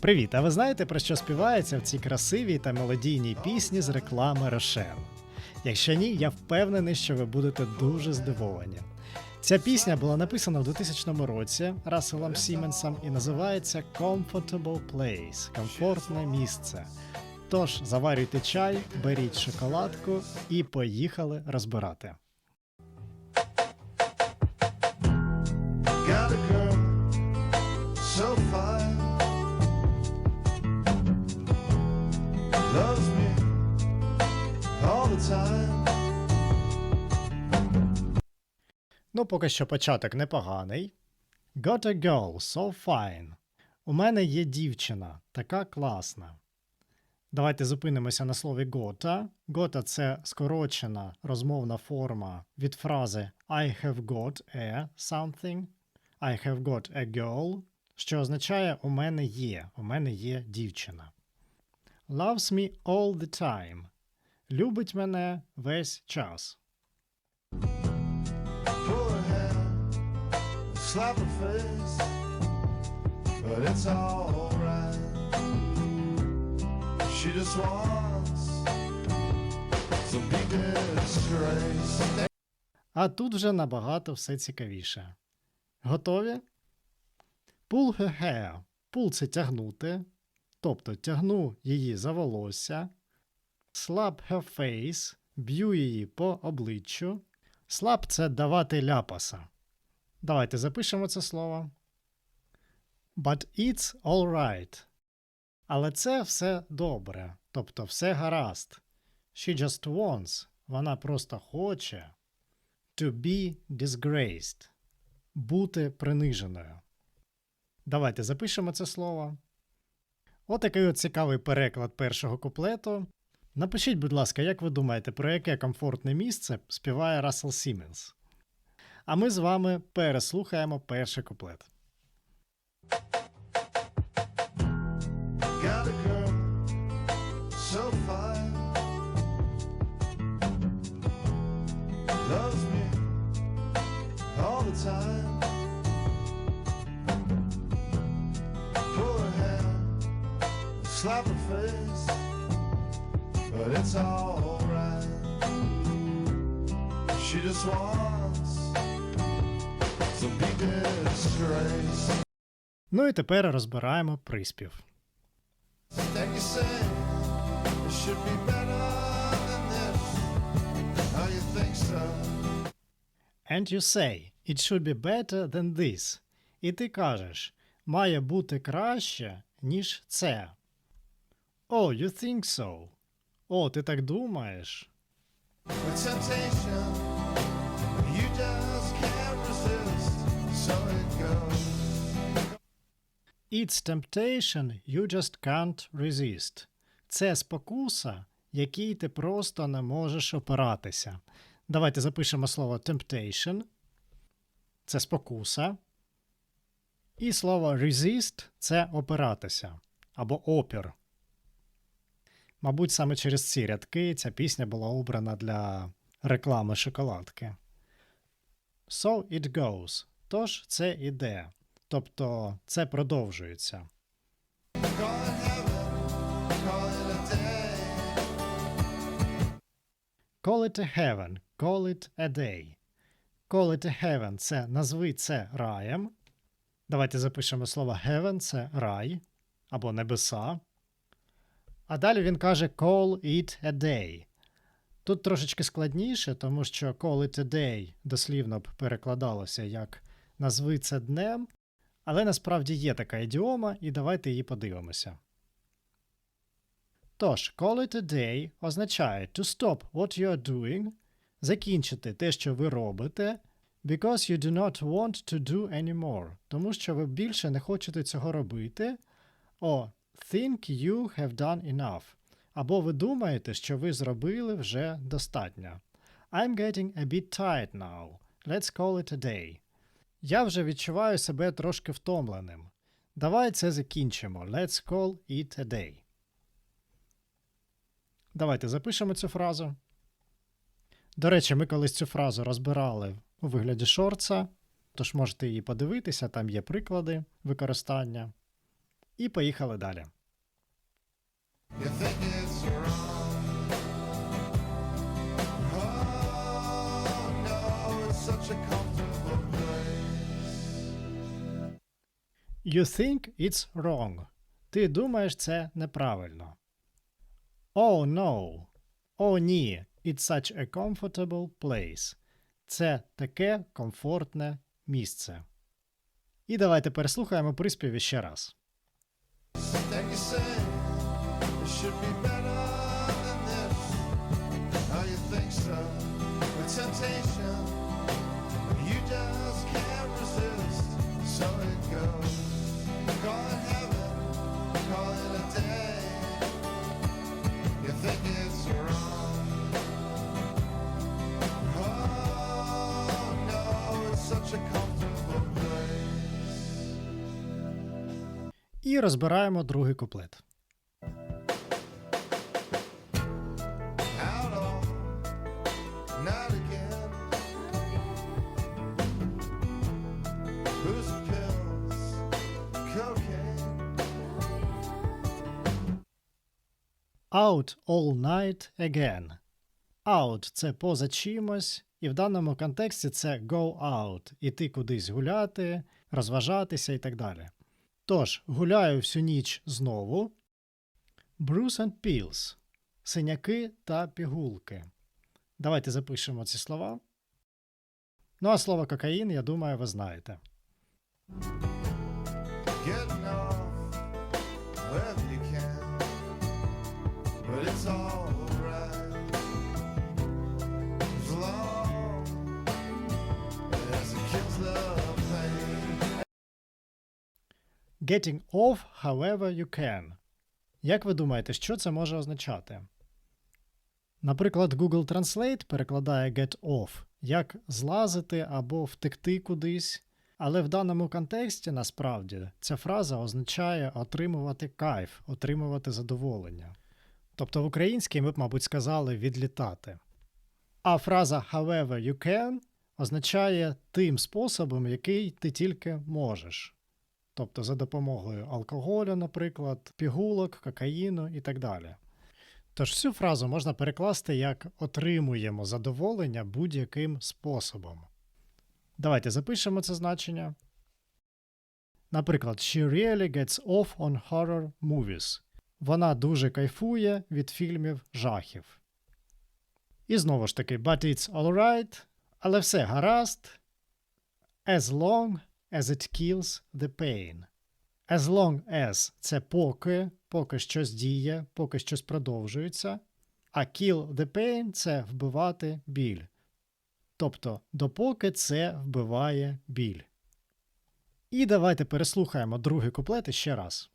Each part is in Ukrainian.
Привіт! А ви знаєте про що співається в цій красивій та мелодійній пісні з реклами Рошен? Якщо ні, я впевнений, що ви будете дуже здивовані. Ця пісня була написана в 2000 році Расселом Сіменсом і називається Comfortable Place комфортне місце. Тож заварюйте чай, беріть шоколадку і поїхали розбирати. Loves me all the time. Ну, поки що початок непоганий. Got a girl so fine. У мене є дівчина, така класна. Давайте зупинимося на слові gotta. Gotta – це скорочена розмовна форма від фрази I have got a something. I have got a girl, що означає у мене є, у мене є дівчина. Loves me all the time. Любить мене весь час. But it's alright. She just wants some. А тут вже набагато все цікавіше. Готові? Pull her hair. Pull – це тягнути. Тобто тягну її за волосся. Slap her face. Б'ю її по обличчю. Slap – це давати ляпаса. Давайте запишемо це слово. But it's alright. Але це все добре. Тобто все гаразд. She just wants. Вона просто хоче. To be disgraced. Бути приниженою. Давайте запишемо це слово. Отакий от цікавий переклад першого куплету. Напишіть, будь ласка, як ви думаєте, про яке комфортне місце співає Рассел Сіменс? А ми з вами переслухаємо перший куплет. Loves me all the time. Her face, but it's alright. She just wants some big disgrace. Ну і тепер розбираємо приспів. And you say it should be better than this. How you think so? And you say, it should be better than this. І ти кажеш, має бути краще, ніж це. Oh, you think so. О, ти так думаєш. It's temptation you just can't resist. Це спокуса, якій ти просто не можеш опиратися. Давайте запишемо слово temptation. Це спокуса. І слово resist це опиратися або опір. Мабуть, саме через ці рядки ця пісня була обрана для реклами шоколадки. So it goes. Тож це іде. Тобто це продовжується. Call it. A heaven, call it a day. Call it a heaven це назви це раєм. Давайте запишемо слово heaven це рай або небеса. А далі він каже call it a day. Тут трошечки складніше, тому що call it a day дослівно б перекладалося як назви це днем, але насправді є така ідіома, і давайте її подивимося. Тож, call it a day означає to stop what you are doing, закінчити те, що ви робите, because you do not want to do anymore, тому що ви більше не хочете цього робити, or think you have done enough, або ви думаєте, що ви зробили вже достатньо. I'm getting a bit tired now. Let's call it a day. Я вже відчуваю себе трошки втомленим. Давай це закінчимо. Let's call it a day. Давайте запишемо цю фразу. До речі, ми колись цю фразу розбирали у вигляді шорца. Тож можете її подивитися, там є приклади використання. І поїхали далі. You think it's wrong. Oh. Ти думаєш це неправильно. Oh no. О ні. It's such a comfortable place. Це таке комфортне місце. І давайте переслухаємо приспів ще раз. Something you said should be better. І розбираємо другий куплет. Out all night again. Out це поза чимось, і в даному контексті це go out, іти кудись гуляти, розважатися і так далі. Тож, гуляю всю ніч знову. Bruce and pills. Синяки та пігулки. Давайте запишемо ці слова. Ну а слово кокаїн, я думаю, ви знаєте. Getting off wherever you can. But it's alright. Getting off however you can. Як ви думаєте, що це може означати? Наприклад, Google Translate перекладає get off як злазити або втекти кудись. Але в даному контексті насправді ця фраза означає отримувати кайф, отримувати задоволення. Тобто в українській ми б, мабуть, сказали відлітати. А фраза however you can означає тим способом, який ти тільки можеш. Тобто за допомогою алкоголю, наприклад, пігулок, кокаїну і так далі. Тож цю фразу можна перекласти як отримуємо задоволення будь-яким способом. Давайте запишемо це значення. Наприклад, she really gets off on horror movies. Вона дуже кайфує від фільмів жахів. І знову ж таки, but it's alright, але все гаразд. As long as it kills the pain. As long as це поки, поки щось діє, поки щось продовжується. А kill the pain це вбивати біль. Тобто, допоки це вбиває біль. І давайте переслухаємо другий куплет ще раз.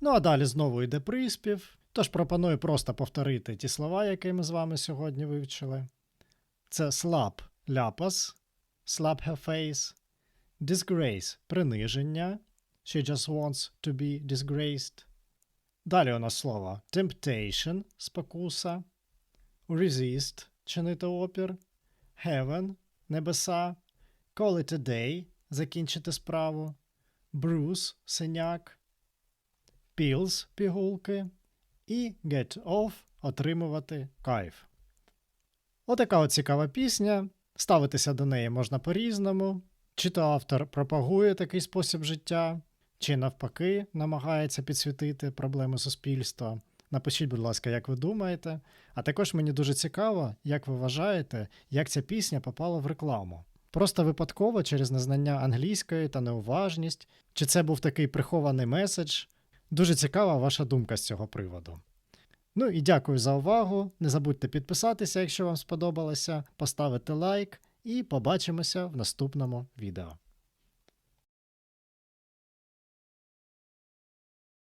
Ну а далі знову йде приспів. Тож пропоную просто повторити ті слова, які ми з вами сьогодні вивчили. Це slap – ляпас, slap her face, disgrace – приниження. She just wants to be disgraced. Далі у нас слово temptation – спокуса, resist – чинити опір, heaven – небеса, call it a day – закінчити справу, bruise – синяк, pills – пігулки, і get off – отримувати кайф. Отака от цікава пісня. Ставитися до неї можна по-різному. Чи то автор пропагує такий спосіб життя, чи навпаки намагається підсвітити проблеми суспільства. Напишіть, будь ласка, як ви думаєте. А також мені дуже цікаво, як ви вважаєте, як ця пісня попала в рекламу. Просто випадково через незнання англійської та неуважність, чи це був такий прихований меседж. Дуже цікава ваша думка з цього приводу. Ну і дякую за увагу. Не забудьте підписатися, якщо вам сподобалося, поставити лайк, і побачимося в наступному відео.